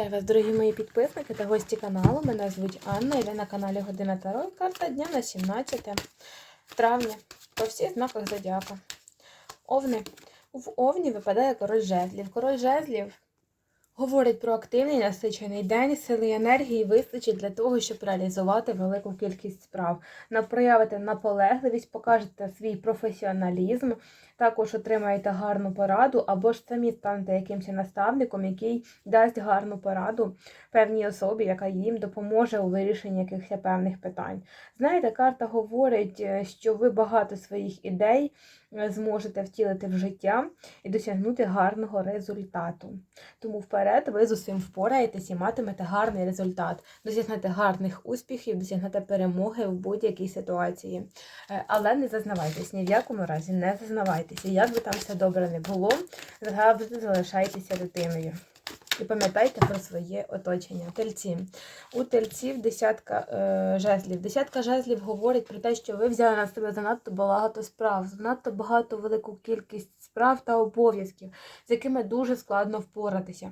Вітаю вас, дорогі мої підписники та гості каналу. Мене звуть Анна і ви на каналі Година Таро. І Карта дня на 17 травня по всіх знаках зодіака. Овни. В Овні випадає король жезлів. Король жезлів говорить про активний насичений день, сили і енергії вистачить для того, щоб реалізувати велику кількість справ. Проявите наполегливість, покажете свій професіоналізм, також отримаєте гарну пораду, або ж самі станете якимось наставником, який дасть гарну пораду певній особі, яка їм допоможе у вирішенні якихось певних питань. Знаєте, карта говорить, е, що ви багато своїх ідей е, зможете втілити в життя і досягнути гарного результату. Тому вперед ви з усім впораєтесь і матимете гарний результат, досягнете гарних успіхів, досягнете перемоги в будь-якій ситуації. Е, Але не зазнавайтесь, ні в якому разі не зазнавайтеся. Як би там все добре не було, завжди залишайтеся дитиною. І пам'ятайте про своє оточення. Тельці. У тельців десятка е, жезлів. Десятка жезлів говорить про те, що ви взяли на себе занадто багато справ, занадто багато велику кількість справ та обов'язків, з якими дуже складно впоратися.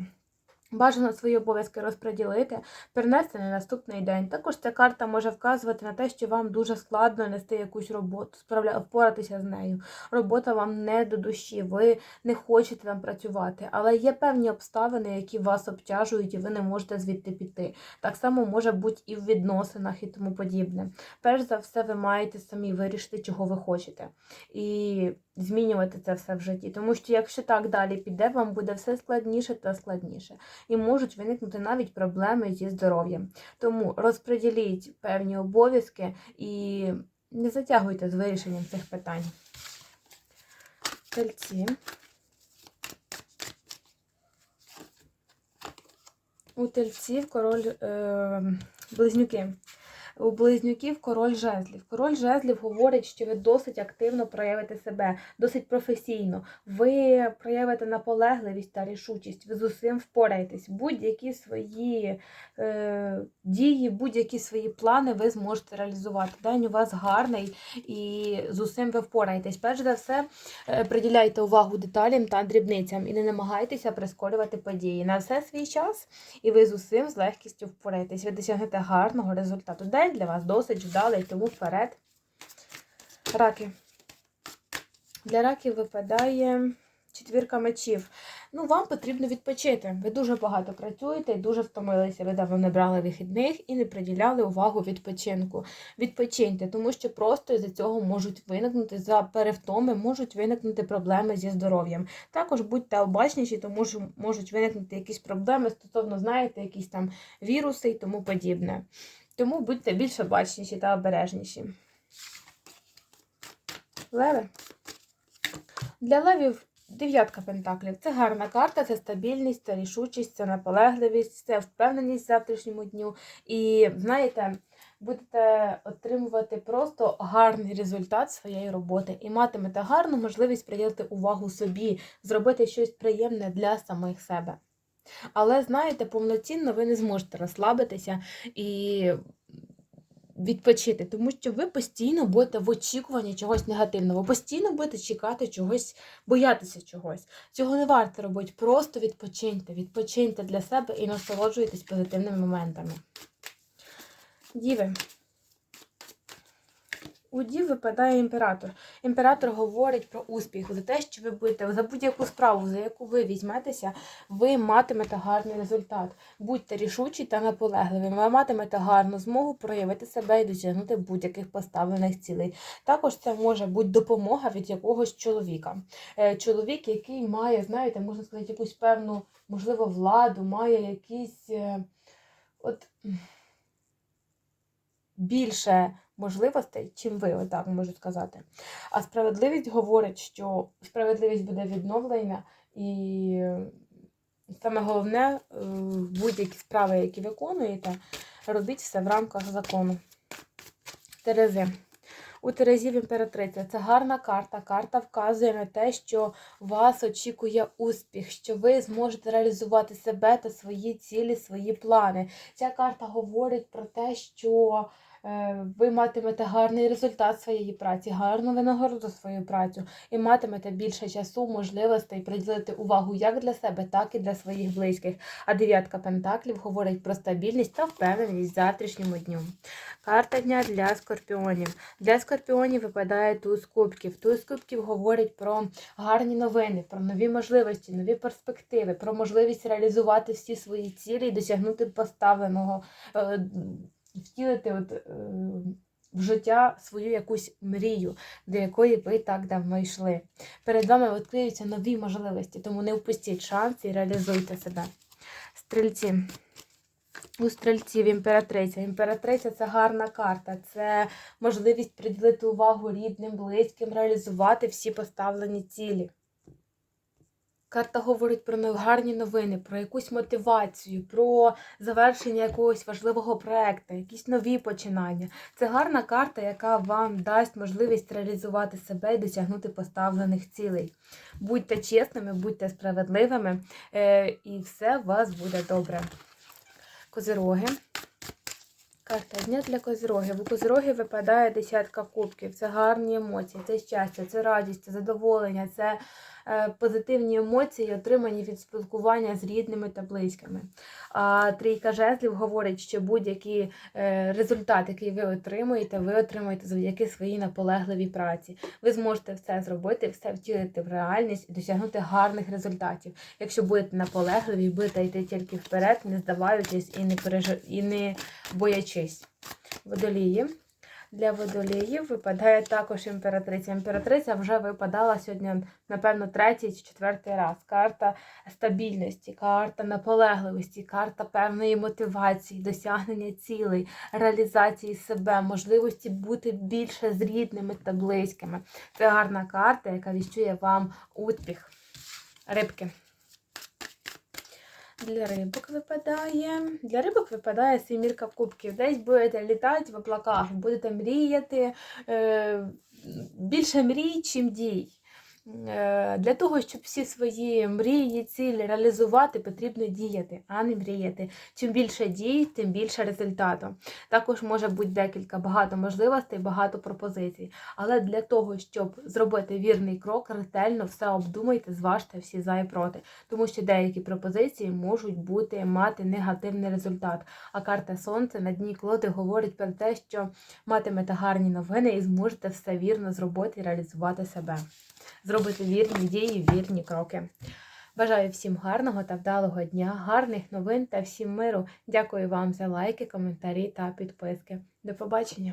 Бажано свої обов'язки розподілити, перенести на наступний день. Також ця карта може вказувати на те, що вам дуже складно нести якусь роботу, впоратися з нею. Робота вам не до душі, ви не хочете там працювати, але є певні обставини, які вас обтяжують, і ви не можете звідти піти. Так само може бути і в відносинах і тому подібне. Перш за все, ви маєте самі вирішити, чого ви хочете, і змінювати це все в житті. Тому що якщо так далі піде, вам буде все складніше та складніше і можуть виникнути навіть проблеми зі здоров'ям. Тому розподіліть певні обов'язки і не затягуйте з вирішенням цих питань. Тельці. У тельців король е, близнюки. У близнюків король жезлів. Король жезлів говорить, що ви досить активно проявите себе, досить професійно. Ви проявите наполегливість та рішучість, ви з усім впораєтесь. Будь-які свої е, дії, будь-які свої плани ви зможете реалізувати. День у вас гарний і з усім ви впораєтесь. Перш за все, е, приділяйте увагу деталям та дрібницям і не намагайтеся прискорювати події. На все свій час, і ви з усім з легкістю впораєтесь. Ви досягнете гарного результату. День для вас досить вдалий, тому вперед. Раки. Для раків випадає четвірка мечів. Ну, вам потрібно відпочити. Ви дуже багато працюєте і дуже втомилися. Ви давно не брали вихідних і не приділяли увагу відпочинку. Відпочиньте, тому що просто із-за цього можуть виникнути за перевтоми, можуть виникнути проблеми зі здоров'ям. Також будьте обачніші, тому що можуть виникнути якісь проблеми стосовно, знаєте, якісь там віруси і тому подібне. Тому будьте більш обачніші та обережніші. Леви. Для левів дев'ятка пентаклів. Це гарна карта, це стабільність, це рішучість, це наполегливість, це впевненість в завтрашньому дню. І знаєте, будете отримувати просто гарний результат своєї роботи і матимете гарну можливість приділити увагу собі, зробити щось приємне для самих себе. Але, знаєте, повноцінно ви не зможете розслабитися і відпочити, тому що ви постійно будете в очікуванні чогось негативного, постійно будете чекати чогось, боятися чогось. Цього не варто робити. Просто відпочиньте, відпочиньте для себе і насолоджуйтесь позитивними моментами. Діви. У Дів випадає імператор. Імператор говорить про успіх, за те, що ви будете за будь-яку справу, за яку ви візьметеся, ви матимете гарний результат. Будьте рішучі та наполегливі. Ви матимете гарну змогу проявити себе і досягнути будь-яких поставлених цілей. Також це може бути допомога від якогось чоловіка. Е, Чоловік, який має, знаєте, можна сказати, якусь певну, можливо, владу, має якісь е, от більше можливостей, чим ви, отак можу сказати. А справедливість говорить, що справедливість буде відновлена, і саме головне, е, будь-які справи, які виконуєте, робіть все в рамках закону. Терези. У Терезів імператриця це гарна карта. Карта вказує на те, що вас очікує успіх, що ви зможете реалізувати себе та свої цілі, свої плани. Ця карта говорить про те, що ви матимете гарний результат своєї праці, гарну винагороду свою працю і матимете більше часу, можливостей приділити увагу як для себе, так і для своїх близьких. А дев'ятка пентаклів говорить про стабільність та впевненість в завтрашньому дню. Карта дня для скорпіонів. Для скорпіонів випадає туз кубків. Туз кубків говорить про гарні новини, про нові можливості, нові перспективи, про можливість реалізувати всі свої цілі і досягнути поставленого, е, втілити от, е, в життя свою якусь мрію, до якої ви так давно йшли. Перед вами відкриються нові можливості, тому не впустіть шанс і реалізуйте себе. Стрільці. У стрільців імператриця. Імператриця це гарна карта, це можливість приділити увагу рідним, близьким, реалізувати всі поставлені цілі. Карта говорить про гарні новини, про якусь мотивацію, про завершення якогось важливого проекту, якісь нові починання. Це гарна карта, яка вам дасть можливість реалізувати себе і досягнути поставлених цілей. Будьте чесними, будьте справедливими, е, і все у вас буде добре. Козироги. Карта дня для козирогів. У козирогів випадає десятка кубків. Це гарні емоції, це щастя, це радість, це задоволення, це позитивні емоції, отримані від спілкування з рідними та близькими. А трійка жезлів говорить, що будь-який е, результат, який ви отримуєте, ви отримуєте завдяки своїй наполегливій праці. Ви зможете все зробити, все втілити в реальність і досягнути гарних результатів. Якщо будете наполегливі, будете йти тільки вперед, не здаваючись і не переж... і не боячись. Водолії. Для водоліїв випадає також імператриця. Імператриця вже випадала сьогодні, напевно, третій чи четвертий раз. Карта стабільності, карта наполегливості, карта певної мотивації, досягнення цілей, реалізації себе, можливості бути більше з рідними та близькими. Це гарна карта, яка віщує вам успіх. Рибки. Для рибок випадає. Для рибок випадає сімірка кубків. Десь будете літати в облаках, будете мріяти. Е, більше мрій, чим дій. Е, Для того, щоб всі свої мрії, цілі реалізувати, потрібно діяти, а не мріяти. Чим більше дій, тим більше результату. Також може бути декілька багато можливостей, багато пропозицій. Але для того, щоб зробити вірний крок, ретельно все обдумайте, зважте всі за і проти. Тому що деякі пропозиції можуть бути мати негативний результат. А карта Сонце на дні колоди говорить про те, що матимете гарні новини і зможете все вірно зробити і реалізувати себе зробити вірні дії, вірні кроки. Бажаю всім гарного та вдалого дня, гарних новин та всім миру. Дякую вам за лайки, коментарі та підписки. До побачення!